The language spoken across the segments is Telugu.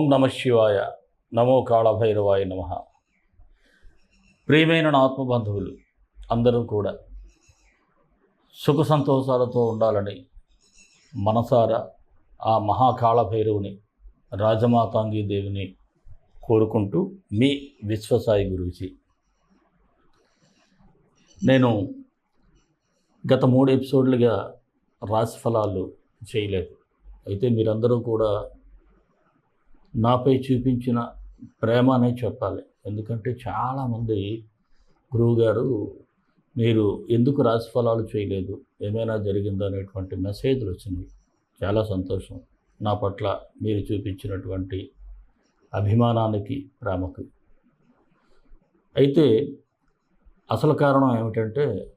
ఓం నమ శివాయ. నమో కాళభైరవాయ నమ. ప్రియమైన నా ఆత్మబంధువులు అందరూ కూడా సుఖ సంతోషాలతో ఉండాలని మనసారా ఆ మహాకాళభైరవుని రాజమాతాంగి దేవిని కోరుకుంటూ మీ విశ్వసాయి గురించి నేను గత మూడు ఎపిసోడ్లుగా రాశి ఫలాలు చేయలేదు. అయితే మీరందరూ కూడా నాపై చూపించిన ప్రేమ అనే చెప్పాలి. ఎందుకంటే చాలామంది గురువుగారు మీరు ఎందుకు రాశి ఫలాలు చేయలేదు? ఏమైనా జరిగిందో? అనేటువంటి మెసేజ్లు వచ్చినాయి. చాలా సంతోషం. నా పట్ల మీరు చూపించినటువంటి అభిమానానికి ప్రేమకు. అయితే అసలు కారణం ఏమిటంటే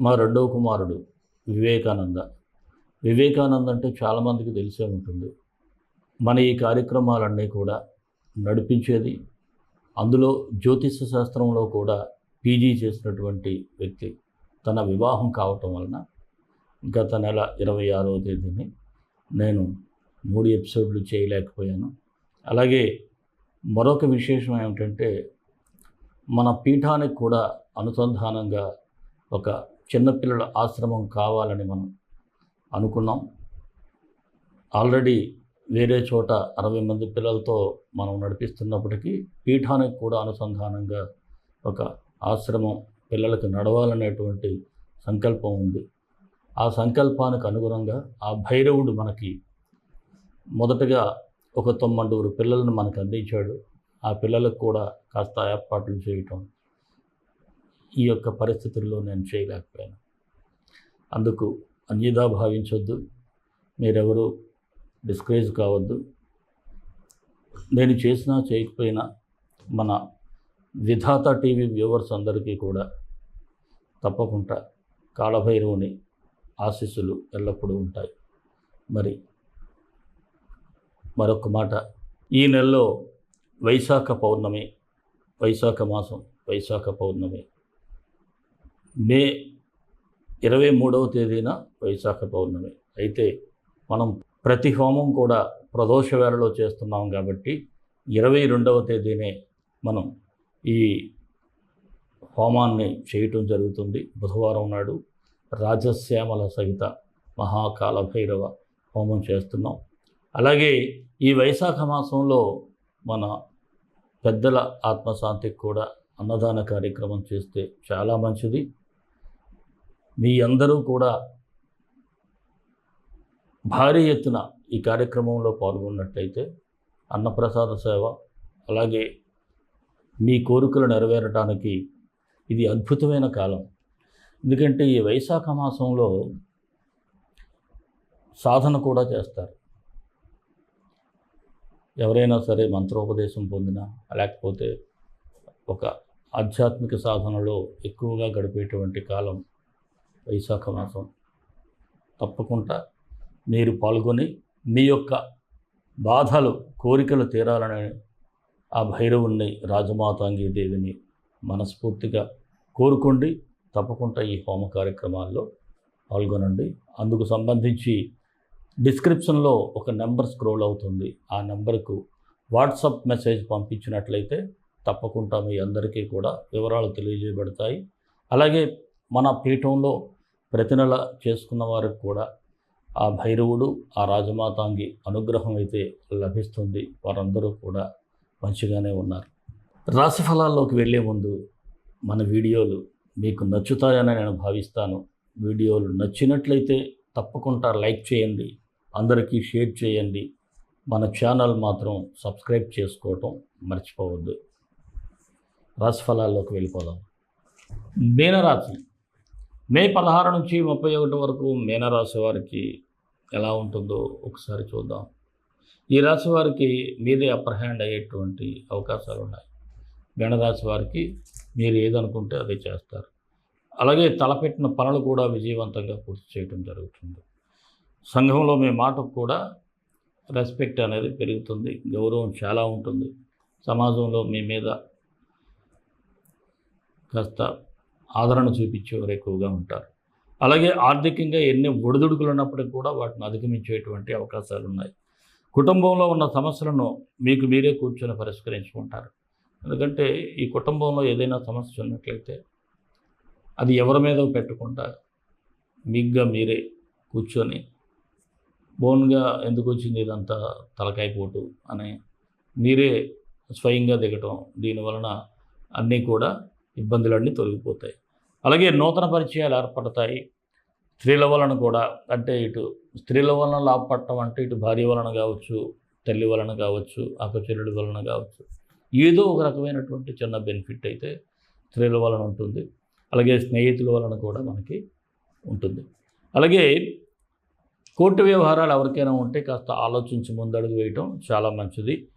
మా రెండవ కుమారుడు వివేకానంద. వివేకానంద అంటే చాలామందికి తెలిసే ఉంటుంది. మన ఈ కార్యక్రమాలన్నీ కూడా నడిపించేది. అందులో జ్యోతిష శాస్త్రంలో కూడా పీజీ చేసినటువంటి వ్యక్తి తన వివాహం కావటం వలన గత నెల ఇరవై ఆరవ తేదీని నేను మూడు ఎపిసోడ్లు చేయలేకపోయాను. అలాగే మరొక విశేషం ఏమిటంటే మన పీఠానికి కూడా అనుసంధానంగా ఒక చిన్నపిల్లల ఆశ్రమం కావాలని మనం అనుకున్నాం. ఆల్రెడీ వేరే చోట అరవై మంది పిల్లలతో మనం నడిపిస్తున్నప్పటికీ పీఠానికి కూడా అనుసంధానంగా ఒక ఆశ్రమం పిల్లలకు నడవాలనేటువంటి సంకల్పం ఉంది. ఆ సంకల్పానికి అనుగుణంగా ఆ భైరవుడు మనకి మొదటగా ఒక తొమ్మండుగురు పిల్లలను మనకు అందించాడు. ఆ పిల్లలకు కూడా కాస్త ఏర్పాట్లు చేయటం ఈ యొక్క పరిస్థితుల్లో నేను చేయలేకపోయాను. అందుకు అన్యదా భావించొద్దు. మీరెవరు డిస్కరేజ్ కావద్దు. నేను చేసినా చేయకపోయినా మన విధాత టీవీ వ్యూవర్స్ అందరికీ కూడా తప్పకుండా కాళభైరవుని ఆశీస్సులు ఎల్లప్పుడూ ఉంటాయి. మరి మరొక మాట ఈ నెలలో వైశాఖ పౌర్ణమి వైశాఖ మాసం వైశాఖ పౌర్ణమి మే ఇరవై మూడవ తేదీన వైశాఖ పౌర్ణమి. అయితే మనం ప్రతి హోమం కూడా ప్రదోష వేళలో చేస్తున్నాం కాబట్టి ఇరవై రెండవ తేదీనే మనం ఈ హోమాన్ని చేయటం జరుగుతుంది. బుధవారం నాడు రాజశ్యామల సహిత మహాకాల భైరవ హోమం చేస్తున్నాం. అలాగే ఈ వైశాఖ మాసంలో మన పెద్దల ఆత్మశాంతికి కూడా అన్నదాన కార్యక్రమం చేస్తే చాలా మంచిది. మీ అందరూ కూడా భారీ ఎత్తున ఈ కార్యక్రమంలో పాల్గొన్నట్లయితే అన్నప్రసాద సేవ అలాగే మీ కోరికలు నెరవేరటానికి ఇది అద్భుతమైన కాలం. ఎందుకంటే ఈ వైశాఖ మాసంలో సాధన కూడా చేస్తారు. ఎవరైనా సరే మంత్రోపదేశం పొందినా లేకపోతే ఒక ఆధ్యాత్మిక సాధనలో ఎక్కువగా గడిపేటువంటి కాలం వైశాఖ మాసం. తప్పకుండా మీరు పాల్గొని మీ యొక్క బాధలు కోరికలు తీరాలని ఆ భైరవుణ్ణి రాజమాతాంగి దేవిని మనస్ఫూర్తిగా కోరుకోండి. తప్పకుండా ఈ హోమ కార్యక్రమాల్లో పాల్గొనండి. అందుకు సంబంధించి డిస్క్రిప్షన్లో ఒక నెంబర్ స్క్రోల్ అవుతుంది. ఆ నెంబర్కు వాట్సాప్ మెసేజ్ పంపించినట్లయితే తప్పకుండా మీ అందరికీ కూడా వివరాలు తెలియజేయబడతాయి. అలాగే మన పీఠంలో ప్రతి నెల చేసుకున్న వారికి కూడా ఆ భైరవుడు ఆ రాజమాతాంగి అనుగ్రహం అయితే లభిస్తుంది. వారందరూ కూడా మంచిగానే ఉన్నారు. రాశిఫలాల్లోకి వెళ్ళే ముందు మన వీడియోలు మీకు నచ్చుతాయని నేను భావిస్తాను. వీడియోలు నచ్చినట్లయితే తప్పకుండా లైక్ చేయండి. అందరికీ షేర్ చేయండి. మన ఛానల్ మాత్రం సబ్స్క్రైబ్ చేసుకోవటం మర్చిపోవద్దు. రాశిఫలాల్లోకి వెళ్ళిపోదాం. మీనరాశి. మే పదహారు నుంచి ముప్పై ఒకటి వరకు మీనరాశి వారికి ఎలా ఉంటుందో ఒకసారి చూద్దాం. ఈ రాశి వారికి మీదే అప్పర్ హ్యాండ్ అయ్యేటువంటి అవకాశాలు ఉన్నాయి. మీనరాశి వారికి మీరు ఏదనుకుంటే అదే చేస్తారు. అలాగే తలపెట్టిన పనులు కూడా విజయవంతంగా పూర్తి చేయడం జరుగుతుంది. సంఘంలో మీ మాటకు కూడా రెస్పెక్ట్ అనేది పెరుగుతుంది. గౌరవం చాలా ఉంటుంది. సమాజంలో మీ మీద కాస్త ఆదరణ చూపించేవారు ఎక్కువగా ఉంటారు. అలాగే ఆర్థికంగా ఎన్ని ఒడిదుడుకులు ఉన్నప్పటికీ కూడా వాటిని అధిగమించేటువంటి అవకాశాలు ఉన్నాయి. కుటుంబంలో ఉన్న సమస్యలను మీకు మీరే కూర్చొని పరిష్కరించుకుంటారు. ఎందుకంటే ఈ కుటుంబంలో ఏదైనా సమస్య ఉన్నట్లయితే అది ఎవరి మీద పెట్టకుండా మీగ్గా మీరే కూర్చొని బోన్గా ఎందుకు వచ్చింది ఇదంతా తలకాయ పోటు అని మీరే స్వయంగా దిగటం దీనివలన అన్నీ కూడా ఇబ్బందులన్నీ తొలగిపోతాయి. అలాగే నూతన పరిచయాలు ఏర్పడతాయి. స్త్రీల వలన కూడా అంటే ఇటు స్త్రీల వలన లాభపడటం అంటే ఇటు భార్య వలన కావచ్చు తల్లి వలన కావచ్చు అక్కచెల్లెడి వలన కావచ్చు ఏదో ఒక రకమైనటువంటి చిన్న బెనిఫిట్ అయితే స్త్రీల వలన ఉంటుంది. అలాగే స్నేహితుల వలన కూడా మనకి ఉంటుంది. అలాగే కోర్టు వ్యవహారాలు ఎవరికైనా ఉంటే కాస్త ఆలోచించి ముందడుగు వేయటం చాలా మంచిది.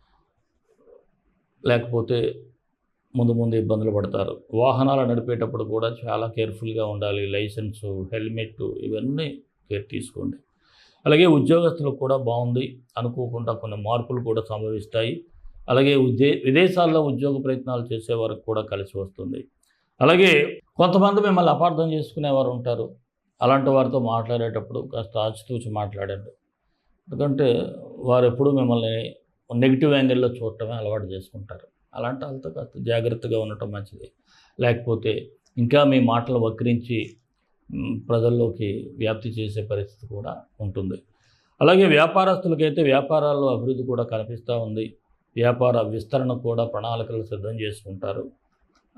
లేకపోతే ముందు ముందు ఇబ్బందులు పడతారు. వాహనాలు నడిపేటప్పుడు కూడా చాలా కేర్ఫుల్గా ఉండాలి. లైసెన్సు హెల్మెట్ ఇవన్నీ కేర్ తీసుకోండి. అలాగే ఉద్యోగస్తులకు కూడా బాగుంది అనుకోకుండా కొన్ని మార్పులు కూడా సంభవిస్తాయి. అలాగే ఉద్దే విదేశాల్లో ఉద్యోగ ప్రయత్నాలు చేసే వారికి కూడా కలిసి వస్తుంది. అలాగే కొంతమంది మిమ్మల్ని అపార్థం చేసుకునేవారు ఉంటారు. అలాంటి వారితో మాట్లాడేటప్పుడు కాస్త ఆచితూచి మాట్లాడండి. ఎందుకంటే వారు ఎప్పుడూ మిమ్మల్ని నెగిటివ్ యాంగిల్లో చూడటమే అలవాటు చేసుకుంటారు. అలాంటి వాళ్ళతో కాస్త జాగ్రత్తగా ఉండటం మంచిది. లేకపోతే ఇంకా మీ మాటలు వక్రించి ప్రజల్లోకి వ్యాప్తి చేసే పరిస్థితి కూడా ఉంటుంది. అలాగే వ్యాపారస్తులకైతే వ్యాపారాల్లో అభివృద్ధి కూడా కనిపిస్తూ ఉంది. వ్యాపార విస్తరణ కూడా ప్రణాళికలు సిద్ధం చేసుకుంటారు.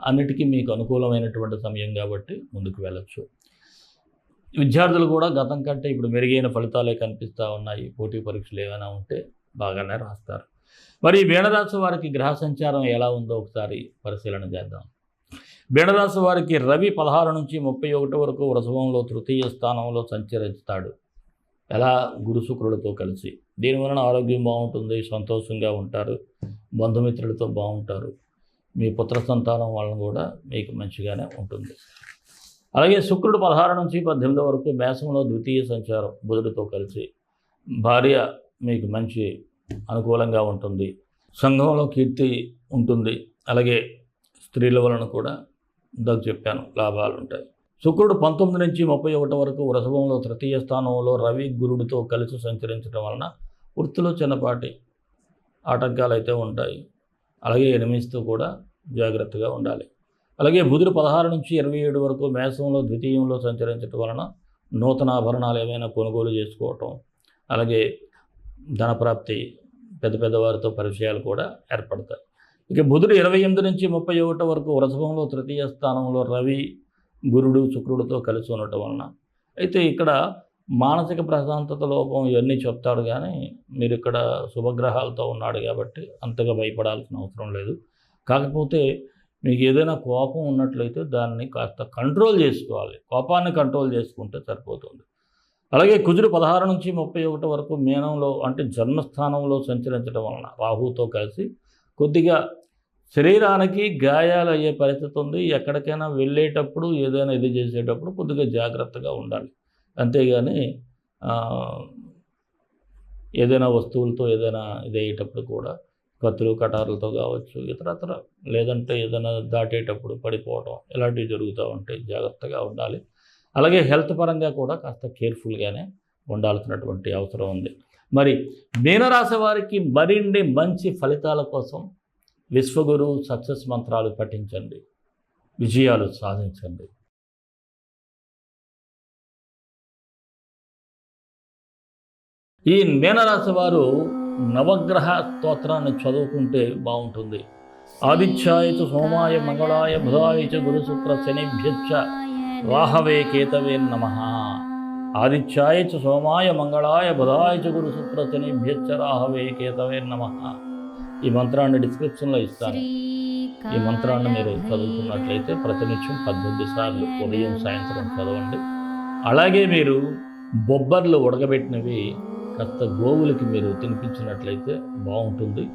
అన్నిటికీ మీకు అనుకూలమైనటువంటి సమయం కాబట్టి ముందుకు వెళ్ళొచ్చు. విద్యార్థులు కూడా గతం కంటే ఇప్పుడు మెరుగైన ఫలితాలే కనిపిస్తూ ఉన్నాయి. పోటీ పరీక్షలు ఏమైనా ఉంటే బాగానే రాస్తారు. మరి ఈ వీణరాశి వారికి గ్రహ సంచారం ఎలా ఉందో ఒకసారి పరిశీలన చేద్దాం. వీణరాశి వారికి రవి పదహారు నుంచి ముప్పై ఒకటి వరకు వృషభంలో తృతీయ స్థానంలో సంచరిస్తాడు. ఎలా? గురు శుక్రులతో కలిసి. దీనివలన ఆరోగ్యం బాగుంటుంది సంతోషంగా ఉంటారు బంధుమిత్రులతో బాగుంటారు. మీ పుత్ర సంతానం వలన కూడా మీకు మంచిగానే ఉంటుంది. అలాగే శుక్రుడు పదహారు నుంచి పద్దెనిమిది వరకు మేషంలో ద్వితీయ సంచారం బుధుడితో కలిసి. భార్య మీకు మంచి అనుకూలంగా ఉంటుంది. సంఘంలో కీర్తి ఉంటుంది. అలాగే స్త్రీల వలన కూడా ఇందాక చెప్పాను లాభాలు ఉంటాయి. శుక్రుడు పంతొమ్మిది నుంచి ముప్పై ఒకటి వరకు వృషభంలో తృతీయ స్థానంలో రవి గురుడితో కలిసి సంచరించడం వలన వృత్తిలో చిన్నపాటి ఆటంకాలు అయితే ఉంటాయి. అలాగే ఎనిమిస్తో కూడా జాగ్రత్తగా ఉండాలి. అలాగే బుధుడు పదహారు నుంచి ఇరవై ఏడు వరకు మేషంలో ద్వితీయంలో సంచరించడం వలన నూతన ఆభరణాలు ఏమైనా కొనుగోలు చేసుకోవటం అలాగే ధనప్రాప్తి పెద్ద పెద్దవారితో పరిచయాలు కూడా ఏర్పడతాయి. ఇక బుధుడు ఇరవై ఎనిమిది నుంచి ముప్పై ఒకటి వరకు వృషభంలో తృతీయ స్థానంలో రవి గురుడు శుక్రుడితో కలిసి ఉండటం వలన. అయితే ఇక్కడ మానసిక ప్రశాంతత లోపం ఇవన్నీ చెప్తాడు కానీ మీరు ఇక్కడ శుభగ్రహాలతో ఉన్నాడు కాబట్టి అంతగా భయపడాల్సిన అవసరం లేదు. కాకపోతే మీకు ఏదైనా కోపం ఉన్నట్లయితే దాన్ని కాస్త కంట్రోల్ చేసుకోవాలి. కోపాన్ని కంట్రోల్ చేసుకుంటే సరిపోతుంది. అలాగే కుజుడు పదహారు నుంచి ముప్పై ఒకటి వరకు మీనంలో అంటే జన్మస్థానంలో సంచరించడం వలన రాహుతో కలిసి కొద్దిగా శరీరానికి గాయాలు అయ్యే పరిస్థితి ఉంది. ఎక్కడికైనా వెళ్ళేటప్పుడు ఏదైనా ఇది చేసేటప్పుడు కొద్దిగా జాగ్రత్తగా ఉండాలి. అంతేగాని ఏదైనా వస్తువులతో ఏదైనా ఇది అయ్యేటప్పుడు కూడా కత్తులు కటారులతో కావచ్చు ఇతరత్ర లేదంటే ఏదైనా దాటేటప్పుడు పడిపోవడం ఇలాంటివి జరుగుతూ ఉంటాయి జాగ్రత్తగా ఉండాలి. అలాగే హెల్త్ పరంగా కూడా కాస్త కేర్ఫుల్గానే ఉండాల్సినటువంటి అవసరం ఉంది. మరి మీనరాశి వారికి మరిన్ని మంచి ఫలితాల కోసం విశ్వగురు సక్సెస్ మంత్రాలు పఠించండి. విజయాలు సాధించండి. ఈ మీనరాశి వారు నవగ్రహ స్తోత్రాన్ని చదువుకుంటే బాగుంటుంది. ఆదిత్యాయ సోమాయ మంగళాయ బుధాయ చ గురు శుక్ర శనిభ్యచ్చ వాహవే కేతవే నమ ఆదిత్యాయ చ సోమాయ మంగళాయ బుధాయ చ గురు శుక్ర రాహవే కేతవే నమ ఈ మంత్రాన్ని డిస్క్రిప్షన్లో ఇస్తాను. ఈ మంత్రాన్ని మీరు చదువుతున్నట్లయితే ప్రతినిత్యం పద్దెనిమిది సార్లు ఉదయం సాయంత్రం చదవండి. అలాగే మీరు బొబ్బర్లు ఉడకబెట్టినవి కాస్త గోవులకి మీరు తినిపించినట్లయితే బాగుంటుంది.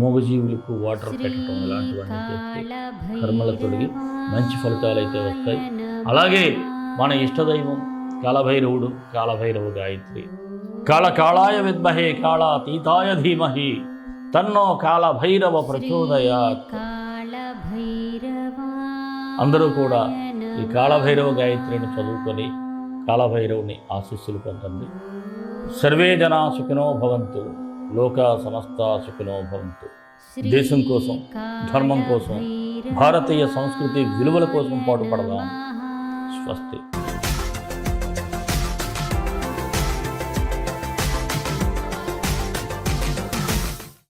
మూగజీవులకు వాటర్ పెట్టడం ఇలాంటివన్నీ చేస్తే కర్మల తొలగి మంచి ఫలితాలు అయితే వస్తాయి. అలాగే మన ఇష్టదైవం కాలభైరవుడు కాలభైరవ గాయత్రి. కాళకాళాయ విద్మహే కాళాతీతాయ ధీమహి తన్నో కాలభైరవ ప్రచోదయాత్. అందరూ కూడా ఈ కాళభైరవ గాయత్రిని చదువుకొని కాళభైరవుని ఆశీస్సులు పొందండి. సర్వే జనా సుఖినో భవంతు లోక సమస్త సుఖినో భవంతు. దేశం కోసం ధర్మం కోసం భారతీయ సంస్కృతి విలువల కోసం పాటుపడదాం. स्वस्ति